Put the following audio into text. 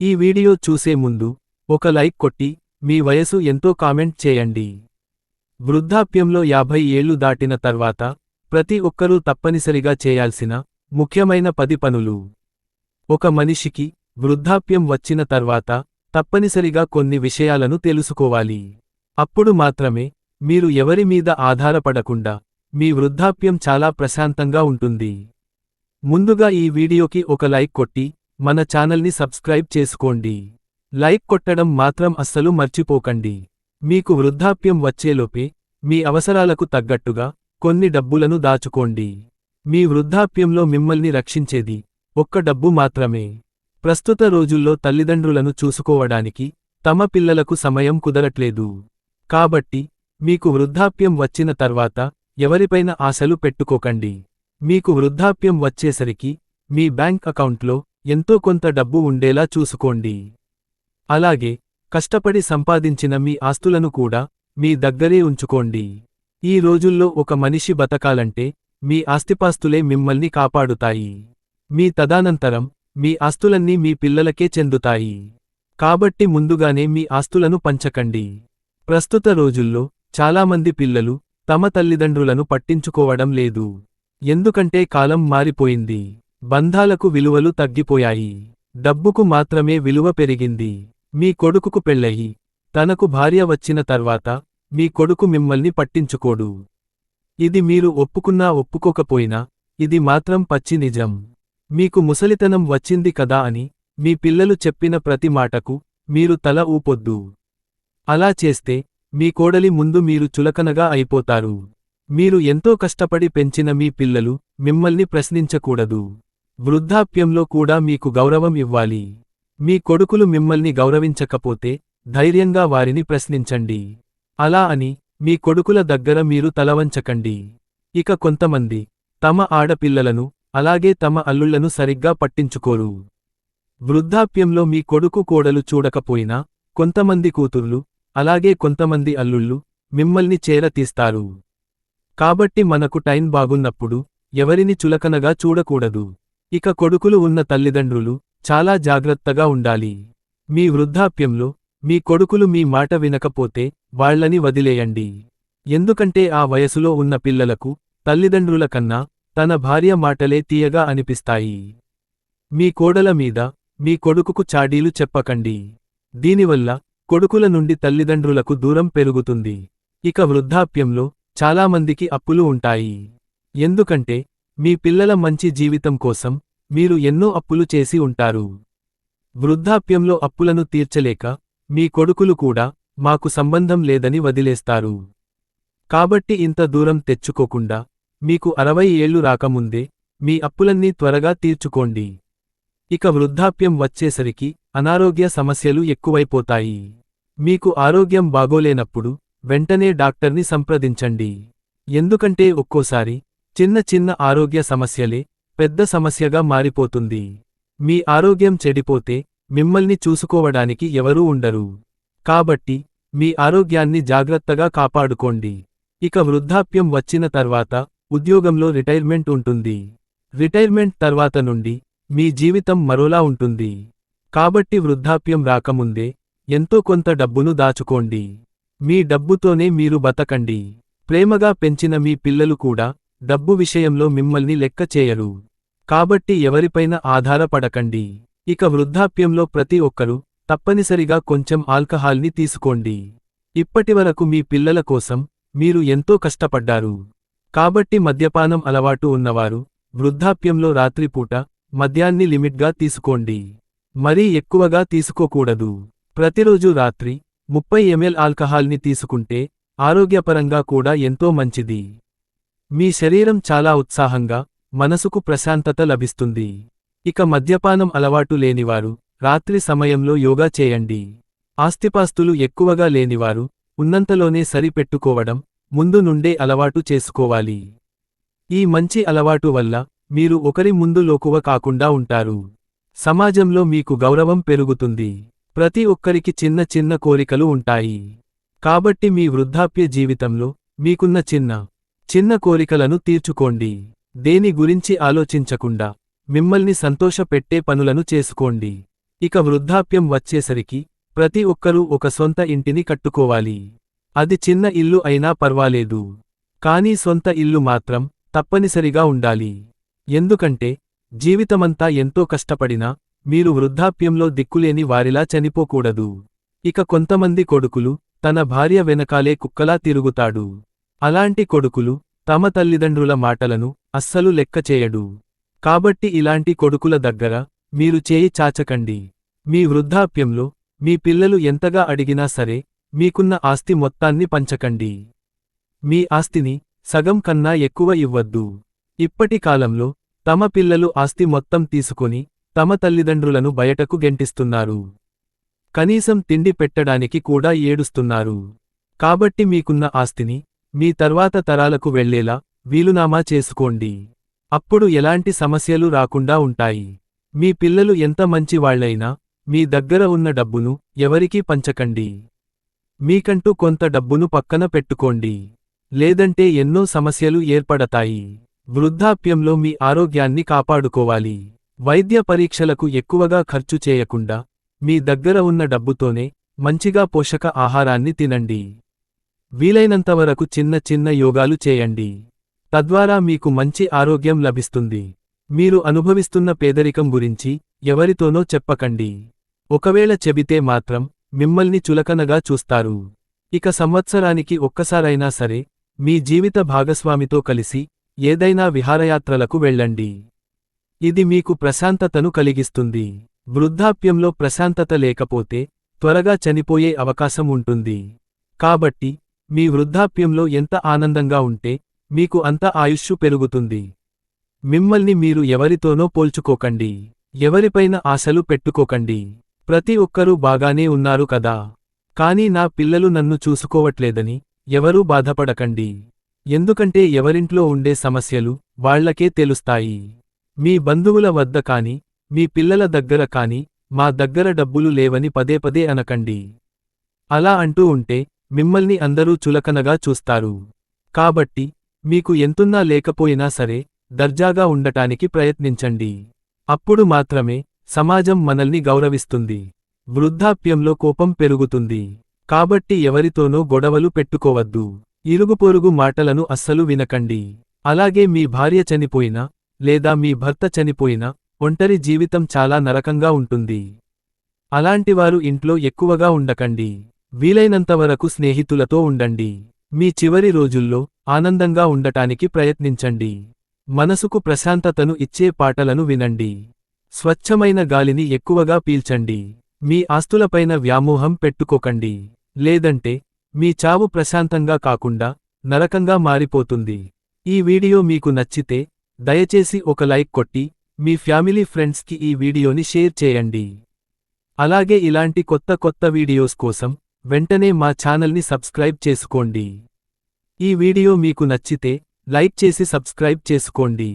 ఈ వీడియో చూసే ముందు ఒక లైక్ కొట్టి మీ వయసు ఎంతో కామెంట్ చేయండి. వృద్ధాప్యంలో యాభై ఏళ్ళు దాటిన తర్వాత ప్రతి ఒక్కరూ తప్పనిసరిగా చేయాల్సిన ముఖ్యమైన పది పనులు. ఒక మనిషికి వృద్ధాప్యం వచ్చిన తర్వాత తప్పనిసరిగా కొన్ని విషయాలను తెలుసుకోవాలి. అప్పుడు మాత్రమే మీరు ఎవరి మీద ఆధారపడకుండా మీ వృద్ధాప్యం చాలా ప్రశాంతంగా ఉంటుంది. ముందుగా ఈ వీడియోకి ఒక లైక్ కొట్టి మన ఛానల్ని సబ్స్క్రైబ్ చేసుకోండి. లైక్ కొట్టడం మాత్రం అస్సలు మర్చిపోకండి. మీకు వృద్ధాప్యం వచ్చేలోపే మీ అవసరాలకు తగ్గట్టుగా కొన్ని డబ్బులను దాచుకోండి. మీ వృద్ధాప్యంలో మిమ్మల్ని రక్షించేది ఒక్క డబ్బు మాత్రమే. ప్రస్తుత రోజుల్లో తల్లిదండ్రులను చూసుకోవడానికి తమ పిల్లలకు సమయం కుదరట్లేదు. కాబట్టి మీకు వృద్ధాప్యం వచ్చిన తర్వాత ఎవరిపైన ఆశలు పెట్టుకోకండి. మీకు వృద్ధాప్యం వచ్చేసరికి మీ బ్యాంక్ అకౌంట్లో ఎంతో కొంత డబ్బు ఉండేలా చూసుకోండి. అలాగే కష్టపడి సంపాదించిన మీ ఆస్తులను కూడా మీ దగ్గరే ఉంచుకోండి. ఈ రోజుల్లో ఒక మనిషి బతకాలంటే మీ ఆస్తిపాస్తులే మిమ్మల్ని కాపాడుతాయి. మీ తదనంతరం మీ ఆస్తులన్నీ మీ పిల్లలకే చెందుతాయి. కాబట్టి ముందుగానే మీ ఆస్తులను పంచకండి. ప్రస్తుత రోజుల్లో చాలామంది పిల్లలు తమ తల్లిదండ్రులను పట్టించుకోవడం లేదు. ఎందుకంటే కాలం మారిపోయింది. బంధాలకు విలువలు తగ్గిపోయాయి. డబ్బుకు మాత్రమే విలువ పెరిగింది. మీ కొడుకుకు పెళ్ళయి. తనకు భార్య వచ్చిన తర్వాత మీ కొడుకు మిమ్మల్ని పట్టించుకోడు. ఇది మీరు ఒప్పుకున్నా ఒప్పుకోకపోయినా ఇది మాత్రం పచ్చి నిజం. మీకు ముసలితనం వచ్చింది కదా అని మీ పిల్లలు చెప్పిన ప్రతి మాటకు మీరు తల ఊపొద్దు. అలా చేస్తే మీ కోడలి ముందు మీరు చులకనగా అయిపోతారు. మీరు ఎంతో కష్టపడి పెంచిన మీ పిల్లలు మిమ్మల్ని ప్రశ్నించకూడదు. వృద్ధాప్యంలో కూడా మీకు గౌరవం ఇవ్వాలి. మీ కొడుకులు మిమ్మల్ని గౌరవించకపోతే ధైర్యంగా వారిని ప్రశ్నించండి. అలా అని మీ కొడుకుల దగ్గర మీరు తలవంచకండి. ఇక కొంతమంది తమ ఆడపిల్లలను అలాగే తమ అల్లుళ్ళను సరిగ్గా పట్టించుకోరు. వృద్ధాప్యంలో మీ కొడుకు కోడలు చూడకపోయినా కొంతమంది కూతుర్లు అలాగే కొంతమంది అల్లుళ్ళు మిమ్మల్ని చేరతీస్తారు కాబట్టి మనకు టైం బాగున్నప్పుడు ఎవరిని చులకనగా చూడకూడదు. ఇక కొడుకులు ఉన్న తల్లిదండ్రులు చాలా జాగ్రత్తగా ఉండాలి. మీ వృద్ధాప్యంలో మీ కొడుకులు మీ మాట వినకపోతే వాళ్ళని వదిలేయండి. ఎందుకంటే ఆ వయసులో ఉన్న పిల్లలకు తల్లిదండ్రుల కన్నా తన భార్య మాటలే తీయగా అనిపిస్తాయి. మీ కోడల మీద మీ కొడుకుకు చాడీలు చెప్పకండి. దీనివల్ల కొడుకుల నుండి తల్లిదండ్రులకు దూరం పెరుగుతుంది. ఇక వృద్ధాప్యంలో చాలామందికి అప్పులు ఉంటాయి. ఎందుకంటే మీ పిల్లల మంచి జీవితం కోసం మీరు ఎన్నో అప్పులు చేసి ఉంటారు. వృద్ధాప్యంలో అప్పులను తీర్చలేక మీ కొడుకులు కూడా మాకు సంబంధం లేదని వదిలేస్తారు. కాబట్టి ఇంత దూరం తెచ్చుకోకుండా మీకు అరవై ఏళ్ళు రాకముందే మీ అప్పులన్నీ త్వరగా తీర్చుకోండి. ఇక వృద్ధాప్యం వచ్చేసరికి అనారోగ్య సమస్యలు ఎక్కువైపోతాయి. మీకు ఆరోగ్యం బాగోలేనప్పుడు వెంటనే డాక్టర్ని సంప్రదించండి. ఎందుకంటే ఒక్కోసారి చిన్న చిన్న ఆరోగ్య సమస్యలే పెద్ద సమస్యగా మారిపోతుంది. మీ ఆరోగ్యం చెడిపోతే మిమ్మల్ని చూసుకోవడానికి ఎవరూ ఉండరు. కాబట్టి మీ ఆరోగ్యాన్ని జాగ్రత్తగా కాపాడుకోండి. ఇక వృద్ధాప్యం వచ్చిన తర్వాత ఉద్యోగంలో రిటైర్మెంట్ ఉంటుంది. రిటైర్మెంట్ తర్వాత నుండి మీ జీవితం మరోలా ఉంటుంది. కాబట్టి వృద్ధాప్యం రాకముందే ఎంతో కొంత డబ్బును దాచుకోండి. మీ డబ్బుతోనే మీరు బతకండి. ప్రేమగా పెంచిన మీ పిల్లలు కూడా డబ్బు విషయంలో మిమ్మల్ని లెక్క చేయరు. కాబట్టి ఎవరిపైన ఆధారపడకండి. ఇక వృద్ధాప్యంలో ప్రతి ఒక్కరూ తప్పనిసరిగా కొంచెం ఆల్కహాల్ని తీసుకోండి. ఇప్పటివరకు మీ పిల్లల కోసం మీరు ఎంతో కష్టపడ్డారు. కాబట్టి మద్యపానం అలవాటు ఉన్నవారు వృద్ధాప్యంలో రాత్రిపూట మద్యాన్ని లిమిట్గా తీసుకోండి. మరీ ఎక్కువగా తీసుకోకూడదు. ప్రతిరోజు రాత్రి ముప్పై ఎంఎల్ ఆల్కహాల్ని తీసుకుంటే ఆరోగ్యపరంగా కూడా ఎంతో మంచిది. మీ శరీరం చాలా ఉత్సాహంగా మనసుకు ప్రశాంతత లభిస్తుంది. ఇక మద్యపానం అలవాటు లేనివారు రాత్రి సమయంలో యోగా చేయండి. ఆస్తిపాస్తులు ఎక్కువగా లేనివారు ఉన్నంతలోనే సరిపెట్టుకోవడం ముందు నుండే అలవాటు చేసుకోవాలి. ఈ మంచి అలవాటు వల్ల మీరు ఒకరి ముందు లోకువ కాకుండా ఉంటారు. సమాజంలో మీకు గౌరవం పెరుగుతుంది. ప్రతి ఒక్కరికి చిన్న చిన్న కోరికలు ఉంటాయి. కాబట్టి మీ వృద్ధాప్య జీవితంలో మీకున్న చిన్న చిన్న కోరికలను తీర్చుకోండి. దేని గురించి ఆలోచించకుండా మిమ్మల్ని సంతోషపెట్టే పనులను చేసుకోండి. ఇక వృద్ధాప్యం వచ్చేసరికి ప్రతి ఒక్కరూ ఒక సొంత ఇంటిని కట్టుకోవాలి. అది చిన్న ఇల్లు అయినా పర్వాలేదు. కానీ సొంత ఇల్లు మాత్రం తప్పనిసరిగా ఉండాలి. ఎందుకంటే జీవితమంతా ఎంతో కష్టపడినా మీరు వృద్ధాప్యంలో దిక్కులేని వారిలా చనిపోకూడదు. ఇక కొంతమంది కొడుకులు తన భార్య వెనకాలే కుక్కలా తిరుగుతాడు. అలాంటి కొడుకులు తమ తల్లిదండ్రుల మాటలను అస్సలు లెక్క చేయడు. కాబట్టి ఇలాంటి కొడుకుల దగ్గర మీరు చేయి చాచకండి. మీ వృద్ధాప్యంలో మీ పిల్లలు ఎంతగా అడిగినా సరే మీకున్న ఆస్తి మొత్తాన్ని పంచకండి. మీ ఆస్తిని సగం కన్నా ఎక్కువ ఇవ్వద్దు. ఇప్పటి కాలంలో తమ పిల్లలు ఆస్తి మొత్తం తీసుకొని తమ తల్లిదండ్రులను బయటకు గెంటిస్తున్నారు. కనీసం తిండి పెట్టడానికి కూడా ఏడుస్తున్నారు. కాబట్టి మీకున్న ఆస్తిని మీ తర్వాత తరాలకు వెళ్ళేలా వీలునామా చేసుకోండి. అప్పుడు ఎలాంటి సమస్యలు రాకుండా ఉంటాయి. మీ పిల్లలు ఎంత మంచి వాళ్ళైనా మీ దగ్గర ఉన్న డబ్బును ఎవరికీ పంచకండి. మీకంటూ కొంత డబ్బును పక్కన పెట్టుకోండి. లేదంటే ఎన్నో సమస్యలు ఏర్పడతాయి. వృద్ధాప్యంలో మీ ఆరోగ్యాన్ని కాపాడుకోవాలి. వైద్య పరీక్షలకు ఎక్కువగా ఖర్చు చేయకుండా మీ దగ్గర ఉన్న డబ్బుతోనే మంచిగా పోషక ఆహారాన్ని తినండి. వీలైనంతవరకు చిన్న చిన్న యోగాలు చేయండి. తద్వారా మీకు మంచి ఆరోగ్యం లభిస్తుంది. మీరు అనుభవిస్తున్న పేదరికం గురించి ఎవరితోనో చెప్పకండి. ఒకవేళ చెబితే మాత్రం మిమ్మల్ని చులకనగా చూస్తారు. ఇక సంవత్సరానికి ఒక్కసారైనా సరే మీ జీవిత భాగస్వామితో కలిసి ఏదైనా విహారయాత్రలకు వెళ్ళండి. ఇది మీకు ప్రశాంతతను కలిగిస్తుంది. వృద్ధాప్యంలో ప్రశాంతత లేకపోతే త్వరగా చనిపోయే అవకాశం ఉంటుంది. కాబట్టి మీ వృద్ధాప్యంలో ఎంత ఆనందంగా ఉంటే మీకు అంత ఆయుష్షు పెరుగుతుంది. మిమ్మల్ని మీరు ఎవరితోనో పోల్చుకోకండి. ఎవరిపైన ఆశలు పెట్టుకోకండి. ప్రతి ఒక్కరూ బాగానే ఉన్నారు కదా. కానీ నా పిల్లలు నన్ను చూసుకోవట్లేదని ఎవరూ బాధపడకండి. ఎందుకంటే ఎవరింట్లో ఉండే సమస్యలు వాళ్ళకే తెలుస్తాయి. మీ బంధువుల వద్ద కాని మీ పిల్లల దగ్గర కాని మా దగ్గర డబ్బులు లేవని పదే పదే అనకండి. అలా అంటూ ఉంటే మిమ్మల్ని అందరూ చులకనగా చూస్తారు. కాబట్టి మీకు ఎంతున్నా లేకపోయినా సరే దర్జాగా ఉండటానికి ప్రయత్నించండి. అప్పుడు మాత్రమే సమాజం మనల్ని గౌరవిస్తుంది. వృద్ధాప్యంలో కోపం పెరుగుతుంది. కాబట్టి ఎవరితోనో గొడవలు పెట్టుకోవద్దు. ఇరుగుపొరుగు మాటలను అస్సలు వినకండి. అలాగే మీ భార్య చనిపోయినా లేదా మీ భర్త చనిపోయినా ఒంటరి జీవితం చాలా నరకంగా ఉంటుంది. అలాంటివారు ఇంట్లో ఎక్కువగా ఉండకండి. వీలైనంతవరకు స్నేహితులతో ఉండండి. మీ చివరి రోజుల్లో ఆనందంగా ఉండటానికి ప్రయత్నించండి. మనసుకు ప్రశాంతతను ఇచ్చే పాటలను వినండి. స్వచ్ఛమైన గాలిని ఎక్కువగా పీల్చండి. మీ ఆస్తులపైన వ్యామోహం పెట్టుకోకండి. లేదంటే మీ చావు ప్రశాంతంగా కాకుండా నరకంగా మారిపోతుంది. ఈ వీడియో మీకు నచ్చితే దయచేసి ఒక లైక్ కొట్టి మీ ఫ్యామిలీ ఫ్రెండ్స్కి ఈ వీడియోని షేర్ చేయండి. అలాగే ఇలాంటి కొత్త కొత్త వీడియోస్ కోసం వెంటనే మా ఛానల్ని సబ్స్క్రైబ్ చేసుకోండి. ఈ వీడియో మీకు నచ్చితే లైక్ చేసి సబ్స్క్రైబ్ చేసుకోండి.